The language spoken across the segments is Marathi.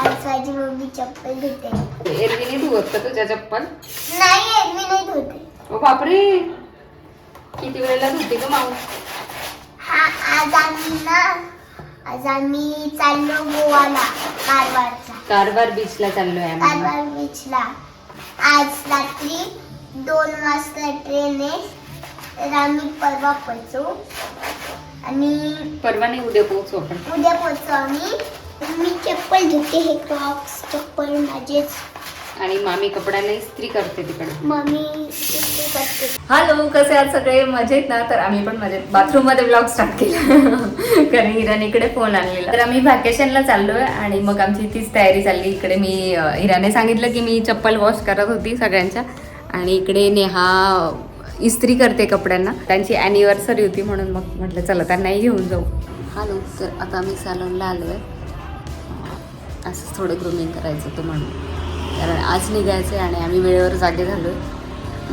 आज माझी मम्मी चप्पल धुते. एरवी नाही धुवत का तुझ्या चप्पल? नाही एरवी नाही धुते. ओ बापरे. किती वेळेला धुते ग माऊ हा आज आम्ही ना आज आम्ही चाललो गोवाला कारवारचा कारवार बीचला चाललोय आम्ही कारवार बीचला आज रात्री दोन वाजता ट्रेन आहे तर आम्ही परवा पोहोचू. आणि परवा नाही उद्या पोहोचू आपण. उद्या पोहोचू आम्ही. मी चप्पल धुते हे क्रॉक्स चप्पल माझेच. आणि मामी कपड्यांना इस्त्री करते तिकडे. मम्मी इस्त्री करते. हॅलो कसे आहात सगळे? मजेत ना? तर आम्ही पण मजेत. बाथरूममध्ये ब्लॉग स्टार्ट केला. कारण हिराने इकडे फोन आणलेला. तर आम्ही व्हॅकेशनला चाललोय आणि मग आमची तीच तयारी चालली. इकडे मी हिराने सांगितलं की मी चप्पल वॉश करत होती सगळ्यांच्या. आणि इकडे नेहा इस्त्री करते कपड्यांना. त्यांची अॅनिव्हर्सरी होती म्हणून मग म्हटलं चला त्यांनाही घेऊन जाऊ. हॅलो तर आता आम्ही सॅलूनला आलोय. असं थोडं ग्रुमिंग करायचं होतं म्हणून. कारण आज निघायचं आहे आणि आम्ही वेळेवर जागे झालो आहे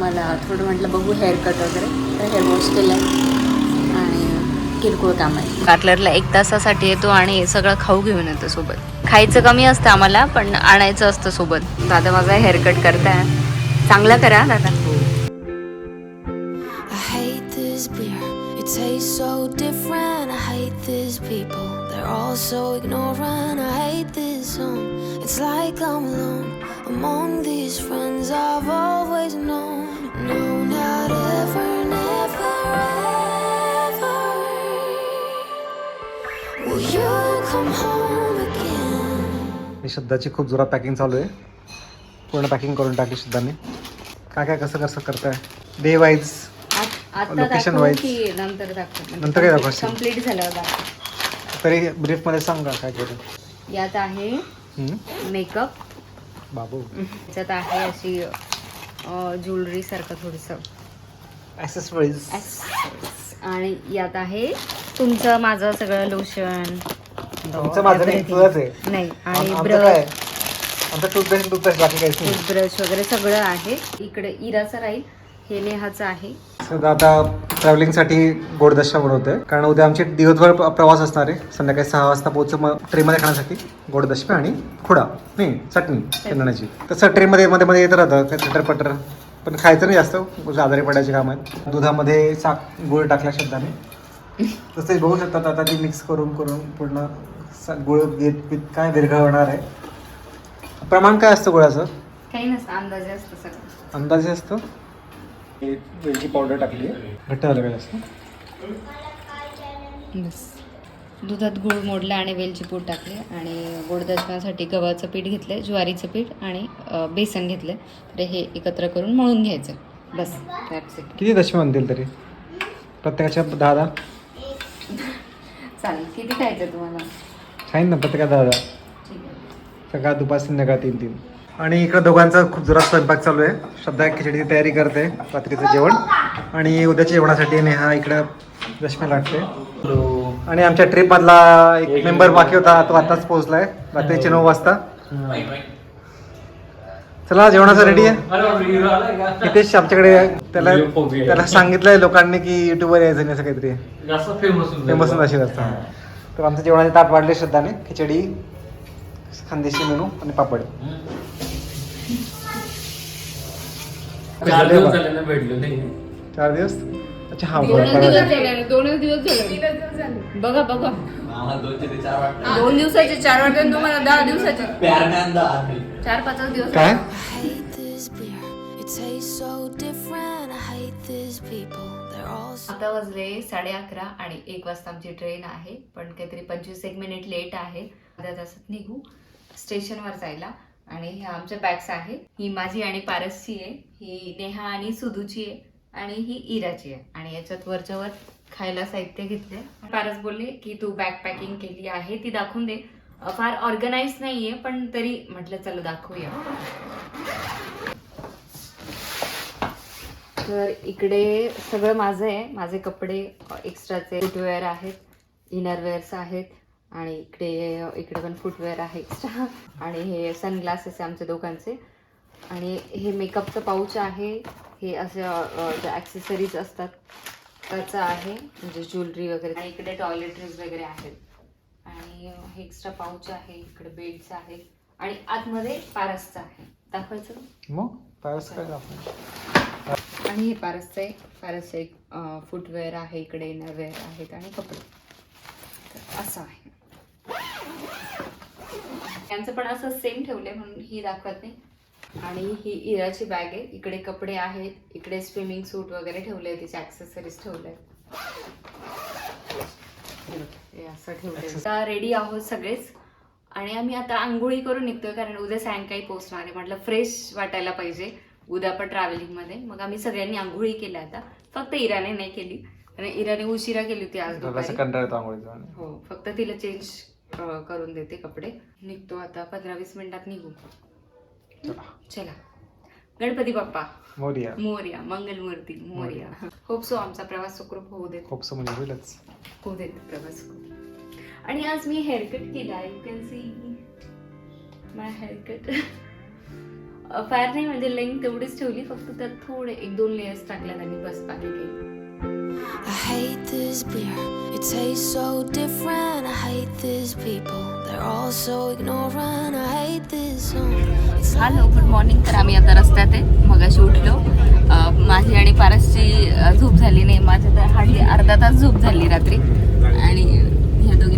मला थोडं म्हटलं बघू हेअर कट वगैरे. तर हेअर वॉश केलं आहे आणि किरकोळ काम आहे. पार्लरला एक तासासाठी येतो आणि सगळं खाऊ घेऊन येतो सोबत. खायचं कमी असतं आम्हाला पण आणायचं असतं सोबत. दादा माझा हेअर कट करताय. चांगला करा दादा. I hate this beer. It tastes so different. I hate these people. All so ignorant. I hate this song. It's like I'm alone among these friends I've always known. No, not ever, never, ever. Will you come home again? ही शुद्धाची खूप जोरात पॅकिंग चालू आहे पूर्ण पॅकिंग करून टाकली शुद्धाने काय काय कसं कसं करताय डे वाईज आता Location दाखवू wise. की नंतर दाखवू नंतर काय दाखवशील? कंप्लीट झाल्यावर दाखवू तरी ब्रीफमध्ये सांग काय करू. यात आहे? मेकअप बाबू. त्याच्यात आहे अशी ज्वेलरी सारखं थोडस. आणि यात आहे तुमचं माझं सगळं लोशन तुमचं माझं नाही तुझंच आहे. नाही आणि ब्रश काय? आमचं टूथपेस्ट टूथपेस्ट बाकी काहीच नाही. ब्रश वगैरे सगळं आहे. इकडे इराचं राहील. हे नेहाचं आहे. सध्या आता ट्रॅव्हलिंगसाठी गोडदशा बनवतोय. कारण उद्या आमची दिवसभर प्रवास असणार आहे. संध्याकाळी सहा वाजता पोहोचू मग ट्रेनमध्ये खाण्यासाठी. गोडदशमी आणि खुडा. नाही चटणी. शेंगदाण्याची तसं ट्रेनमध्ये मध्ये मध्ये येत राहतं. चटर पटर पण खायचं नाही जास्त. आजारी पडायचे काम आहेत. दुधामध्ये साख गुळ टाकला शब्दाने. तसेच बघू शकतात. आता ती मिक्स करून करून पूर्ण गुळ घेत पीत काय विरघळणार आहे. प्रमाण काय असतं गुळाचं? काही नसतं. अंदाजे असतं सगळं. अंदाजे असतो? वेलची पावडर टाकली. घट्ट झालं काय जास्त? बस. दुधात गूळ मोडला आणि वेलची पूड टाकली आणि गोडदशम्यासाठी गव्हाचं पीठ घेतलं ज्वारीचं पीठ आणि बेसन घेतलं तर हे एकत्र करून मळून घ्यायचं. बस किती दशमी म्हणतील तरी? प्रत्येकाच्या दहा दहा चालेल किती खायचं तुम्हाला? सांगितलं ना प्रत्येकाला दहा दहा आहे. सकाळ दुपार संध्याकाळ तीन तीन. आणि इकडं दोघांचा खूप जोरात स्वयंपाक चालू आहे. श्रद्धा खिचडीची तयारी करते रात्रीचं जेवण. आणि उद्याच्या जेवणासाठी नेहा इकडं दशमी लागते. आणि आमच्या ट्रिपमधला एक मेंबर बाकी होता तो आताच पोहोचलाय. रात्रीचे नऊ वाजता. चला जेवणाचं रेडी आहे. नितेश आमच्याकडे त्याला त्याला सांगितलंय लोकांनी की युट्यूबवर यायचं नाही असं काहीतरी. फेमस फेमस अशी असतात तर आमचं जेवणाचे ताट वाढले श्रद्धाने. खिचडी खानदेशी मेनू आणि पापड. चार दिवस झाले ना भेटलो नाही. चार दिवस? अच्छा हा दोनच दिवस. झाले दोनच दिवस झाले. बघा बघा. दोन दिवसाचे चार वाटते तुम्हाला दहा दिवसाचे. चार पाच दिवस. काय? I hate this beer. It tastes so different. I hate these people. They're all so आता वाजले साडे अकरा आणि एक वाजता आमची ट्रेन आहे. पण काहीतरी पंचवीस एक मिनिट लेट आहे. अर्ध्या तासात निघू. स्टेशनवर जायला. आणि ह्या आमच्या बॅग्स आहे ही माझी आणि पारसची आहे. ही नेहा आणि सुधूची आहे. आणि ही इराची आहे. आणि याच्यात वरच्यावर खायला साहित्य घेतले पारस बोलले की तू बॅग पॅकिंग केली आहे ती दाखवून दे. फार ऑर्गनाईज नाहीये पण तरी म्हटलं चला दाखवूया. तर इकडे सगळं माझं आहे. माझे कपडे एक्स्ट्राचे फुटवेअर आहेत इनरवेअर्स आहेत. आणि इकडे इकडे पण फुटवेअर आहे एक्स्ट्रा आणि हे सनग्लासेस आहे आमच्या दोघांचे. आणि हे मेकअपचं पाऊच आहे. हे असं ज्या ॲक्सेसरीज असतात त्याचं आहे. म्हणजे ज्वेलरी वगैरे. इकडे टॉयलेटरीज वगैरे आहेत. आणि हे एक्स्ट्रा पाऊच आहे. इकडे बेड्स आहेत आणि आतमध्ये पारसचा आहे. दाखवायचं मग? पायस काय आणि हे पारसचं आहे पारसचं एक फुटवेअर आहे. इकडे इनरवेअर आहेत. आणि कपडे तर असं आहे त्यांचं पण असं सेम ठेवलंय म्हणून ही दाखवत नाही. आणि ही इराची बॅग आहे. इकडे कपडे आहेत. इकडे स्विमिंग सूट वगैरे ठेवले तिचे ऍक्सेसरीज ठेवले हे असं ठेवलंय. आता रेडी आहोत सगळेच. आणि आम्ही आता आंघोळी करून निघतोय कारण उद्या सायंकाळी पोहोचणार आहे. म्हटलं फ्रेश वाटायला पाहिजे. उद्या पण travelling मध्ये. मग आम्ही सगळ्यांनी आंघोळी केल्या आता. फक्त इराने नाही केली. कारण इराने उशिरा केली होती आज हो. फक्त तिला चेंज करून देते कपडे. निघतो आता पंधरा वीस मिनिटात निघू. चला. गणपती बाप्पा. मोरिया. मोर्या मंगलमूर्ती मोर्या. होप सो आमचा प्रवास सुखरूप होऊ देत. खूप म्हणजे होईलच. होऊ देत प्रवास आणि आज मी हेअरकट केला you can see my haircut फार नाही म्हणजे लेंथ तेवढीच ठेवली फक्त त्यात थोडे एक दोन लेयर्स टाकल्यात आणि बस बाकी काही. I hate this beer. It tastes so different. I hate these people. They're all so ignorant. I hate this song. Hello good morning तर आम्ही आता रस्त्यात आहे मगाशी उठलो माझी आणि पारसची झोप झाली नाही माझी तर हार्डली अर्धा तास झोप झाली रात्री आणि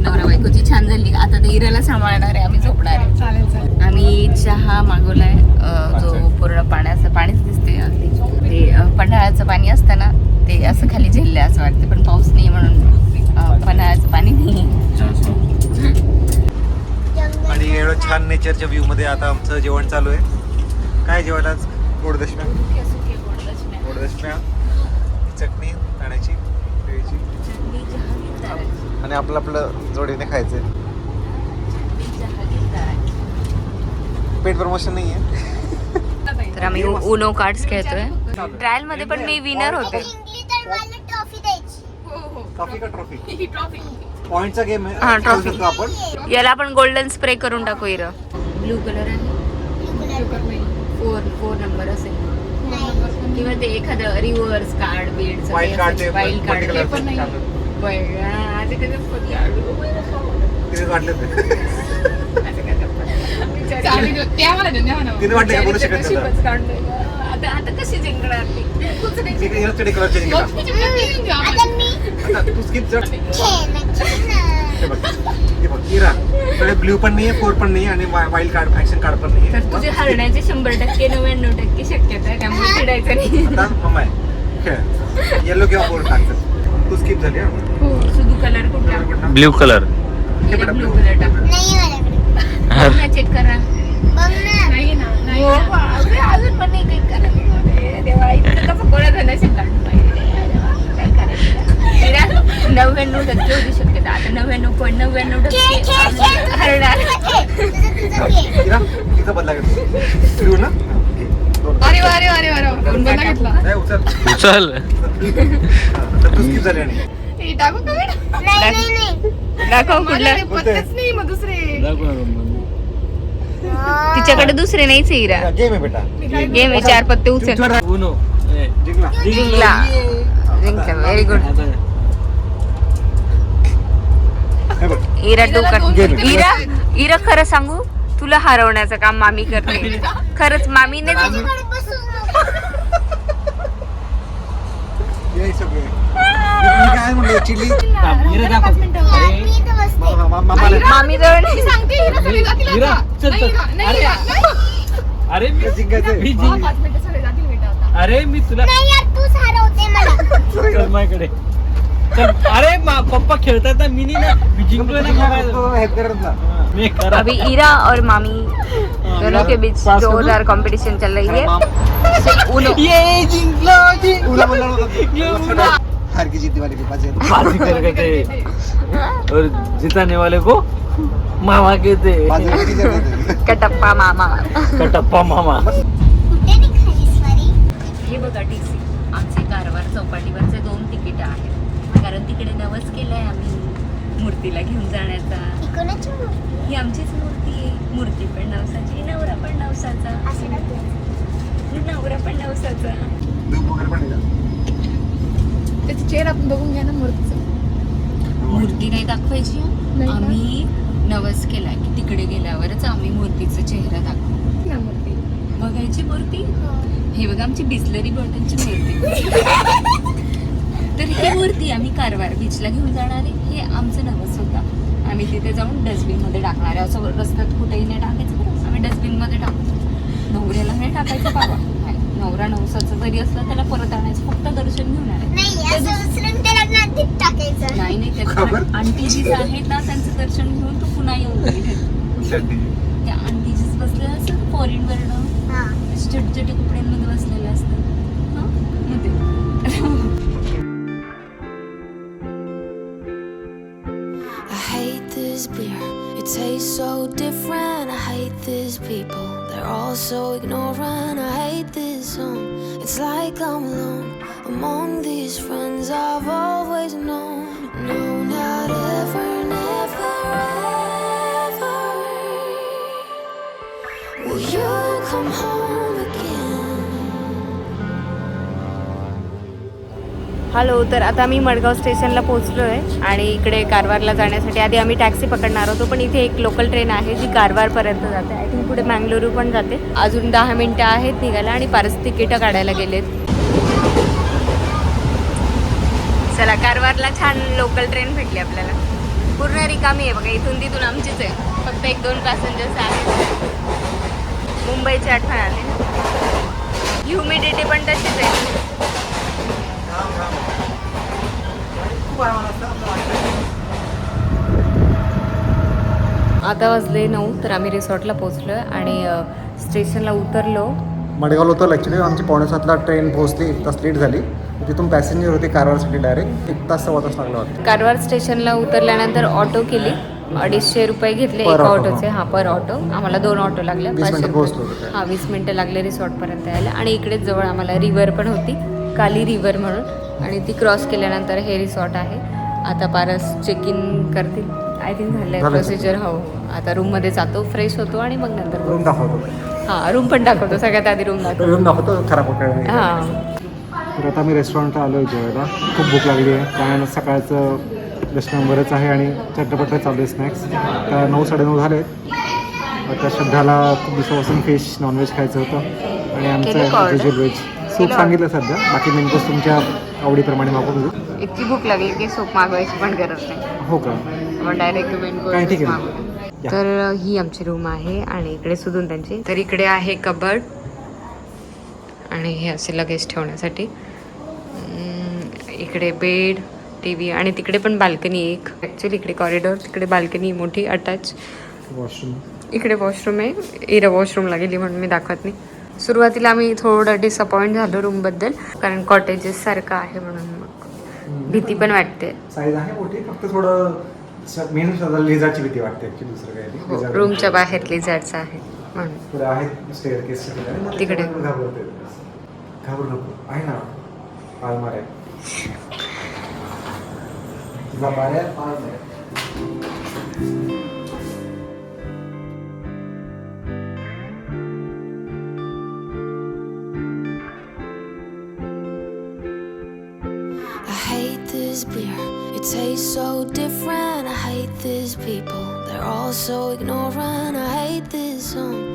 नवरा बायकोची छान झाली. आता ते इराला सांभाळणार आहे आम्ही झोपणार आहे. आम्ही चहा मागवलाय जो पूर्ण पाण्याचं पाणीच दिसते अगदी. ते पन्हाळ्याचं पाणी असतं ना ते असं खाली झेललंय असं वाटतं पण पाऊस नाही म्हणून पन्हाळ्याचं पाणी नाही आणि एवढं छान नेचरच्या व्ह्यू मध्ये आता आमचं जेवण चालू आहे. काय जेवण आज? गोडदशम्या? गोडदशम्या. चटणी प्यायची आणि आपलं आपलं जोडीने खायचंय पेट प्रमोशन नाही आहे तर आम्ही उनो कार्ड्स खेळतोय. ट्रायलमध्ये पण मी विनर होते. जिंकली तर मला ट्रॉफी द्यायची ट्रॉफी का ट्रॉफी पॉइंटचा गेम आहे. हा, खेळू trophy. शकतो आपण. याला आपण गोल्डन स्प्रे करून टाकू इर. ब्लू कलर आहे. फोर फोर नंबर असेल. किंवा ते एखादं रिव्हर्स कार्ड बीड वाईल्ड कार्ड ते पण नाही. तिने वाटलं. तिने वाटलं का बोलू शकत नाही आता. कशी जिंकणार ती तू स्किप हे हे इरा. ब्ल्यू पण नाहीये फोर पण नाही आणि वाईल्ड कार्ड ऍक्शन कार्ड पण नाहीये. तर तुझे हरण्याचे शंभर टक्के नव्याण्णव टक्के शक्यता आहे त्यामुळे चिडायचं नाही. खेळ. येलो किंवा फोर टाकतात तू स्किप झाली हा? सुधू कलर कुठला? ब्ल्यू कलर हे बघ, ब्लू. कलर टाक. नाही माझ्याकडे. चेक करा. बघ ना. हो, बापरे, अजून पण नाही काही. अरे देवा, इतकं कसं पाहिजे. काय करायचं? इरा, नव्याण्णव टक्के होती शक्यता आता नव्याण्णव पॉईंट नव्याण्णव खेळ टक्के खेळ खेळ आम्ही हरणार. तुझं तुझं खेळ इरा तिचा बदला घेतो ब्ल्यू ना? उचल. टाकू दाखव कुठलं? नाही मग दुसरे. तिच्याकडे दुसरे नाहीच आहे इरा गेम आहे बेटा. गेम आहे चार पत्ते उचल. जिंकला. जिंकला. व्हेरी गुड इरा पत्ते इरा इरा खरं सांगू? तुला हरवण्याचं काम मामी करते. खरंच मामीने माझ्याकडे बसूच नको हे सगळे. मी काय म्हणलं मामी जवळ. नाही. अरे. मी जिंक. अरे मी तुला नाही यार तूच हरवते मला. चल माझ्याकडे. चल अरे मा- पप्पा खेळतात ना मी नाही ना मी जिंकलोय ना खेळायला. हेल्प करत ना मी करा. अभी इरा और मामी. दोनों के बीच। जोरदार कंपटीशन चल रही है। उनो ये जिंकलो होता हार की जीतने वाले के पास है बाजी कर गए और जिताने वाले को मामा कहते? कटप्पा मामा। कटप्पा मामा। कुठे निघाली स्वारी। हे बघा टी सी आमचे कारवार चौपाटीवरचे दोन तिकीट आहेत. कारण तिकडे नवस केलंय आम्ही मूर्तीला घेऊन जाण्याचा. ही कोणाची मूर्ती? ही आमचीच मूर्ती. मूर्ती पण नवसाची नवरा पण नवसाचा नवरा पण नवसाचा त्याची चेहरा आपण बघून घ्या ना मूर्तीचं. मूर्ती नाही दाखवायची? आम्ही नवस केलाय की तिकडे गेल्यावरच आम्ही मूर्तीचं चेहरा मूर्ती? हे. बघा आमची बिस्लरी बॉटलची मूर्ती. तर ही मूर्ती आम्ही कारवार बीचला घेऊन जाणार आहे. हे आमचं नवस होता. आम्ही तिथे जाऊन डस्टबिनमध्ये टाकणार आहे. असं रस्त्यात कुठेही नाही टाकायचं बरं. आम्ही डस्टबिनमध्ये टाकतो नवऱ्याला नाही टाकायचं बाबा. नवरा नवसाचं जरी असलं त्याला परत आणायचं. फक्त दर्शन घेऊन आणायचं. नाही असं उचलून त्याला नदीत टाकायचं. नाही नाही खबर? त्याच्या आंटीजीच आहेत ना त्यांचं दर्शन घेऊन तू पुन्हा येऊन त्या आंटीजीच बसलेलं असतं फॉरेन हा. छोटे छोटे कपड्यांमध्ये बसलेलं असतं. It tastes so different. I hate these people. They're all so ignorant. I hate this song. It's like I'm alone among these friends I've always known. Hello तर आता आम्ही मडगाव स्टेशनला पोहोचलो आहे आणि इकडे कारवारला जाण्यासाठी. आधी आम्ही टॅक्सी पकडणार होतो पण इथे एक लोकल ट्रेन आहे जी कारवारपर्यंत जाते. आय थिंक पुढे मँगलोरू पण जाते. अजून दहा मिनटं आहेत निघायला आणि पारच तिकीटं काढायला गेलेत. चला कारवारला छान लोकल ट्रेन भेटली आपल्याला. पूर्ण रिकामी आहे बघा इथून तिथून आमचीच आहे. फक्त एक दोन पॅसेंजर्स आहेत. मुंबईची आठवण आली ह्युमिडिटी पण तशीच आहे. आता वाजले नऊ तर आम्ही रिसॉर्टला पोहोचलो आणि स्टेशनला उतरलो. मडगावला होतं ॲक्च्युली आमची पावणे सातला ट्रेन पोहोचली. एक तास लेट झाली. तिथून पॅसेंजर होते कारवारसाठी डायरेक्ट एक तास सव्वा तास लागला होता. कारवार स्टेशनला उतरल्यानंतर ऑटो केली. अडीचशे रुपये घेतले एका ऑटोचे हा. पर ऑटो आम्हाला दोन ऑटो लागले. पाचशे. हा वीस मिनिटं लागले रिसॉर्टपर्यंत यायला. आणि इकडेच जवळ आम्हाला रिव्हर पण होती. काली रिव्हर म्हणून आणि ती क्रॉस केल्यानंतर हे रिसॉर्ट आहे. आता पारस चेक इन करतील. आय थिंक झालं प्रोसिजर हो. आता रूममध्ये जातो फ्रेश होतो आणि मग नंतर रूम दाखवतो. हा रूम पण दाखवतो. सगळ्यात आधी रूम दाखवतो. रूम दाखवतो खराब हा. तर आता मी रेस्टॉरंटला आलो आहे जेवायला. खूप भूक लागली आहे. कारण सकाळचं नंबरच आहे आणि चटपट चालू आहे स्नॅक्स तर नऊ साडेनऊ झाले आता श्रद्धाला खूप दिवसापासून फिश नॉनव्हेज खायचं होतं. आणि आमचं व्हेज सूप सांगितलं सध्या. बाकी मेनकोर्स तुमच्या आवडीप्रमाणे मागून घेऊ इतकी भूक लागली की सूप मागवायची पण गरज नाही. हो का? आपण डायरेक्ट काय ठीक आहे. या. तर ही आमची रूम आहे आणि इकडे सुधून त्यांची. तर इकडे आहे कबर्ड आणि हे असे लगेज ठेवण्यासाठी. अं, इकडे बेड टी व्ही आणि तिकडे पण बाल्कनी एक. ॲक्च्युली इकडे कॉरिडॉर तिकडे बाल्कनी मोठी अटॅच वॉशरूम इकडे वॉशरूम आहे. इरा वॉशरूमला गेली म्हणून मी दाखवत नाही. सुरुवातीला आम्ही थोडं डिसअपॉइंट झालो रूमबद्दल कारण कॉटेजेस सारखं आहे म्हणून मग भीती पण वाटते. साईज आहे मोठी फक्त थोडं मेन लिझाची भीती वाटते ॲक्च्युली दुसरं काही नाही. हो रूमच्या बाहेर लिझार्डचं आहे म्हणून. आहेत स्टेअर तिकडे. त्याच्यामुळे घाबरते घाबरू नको. आहे ना? पालमार. आहे तुझा पाय आहे पालमार. आहे so different. I hate these people. They're all so ignorant. I hate this song.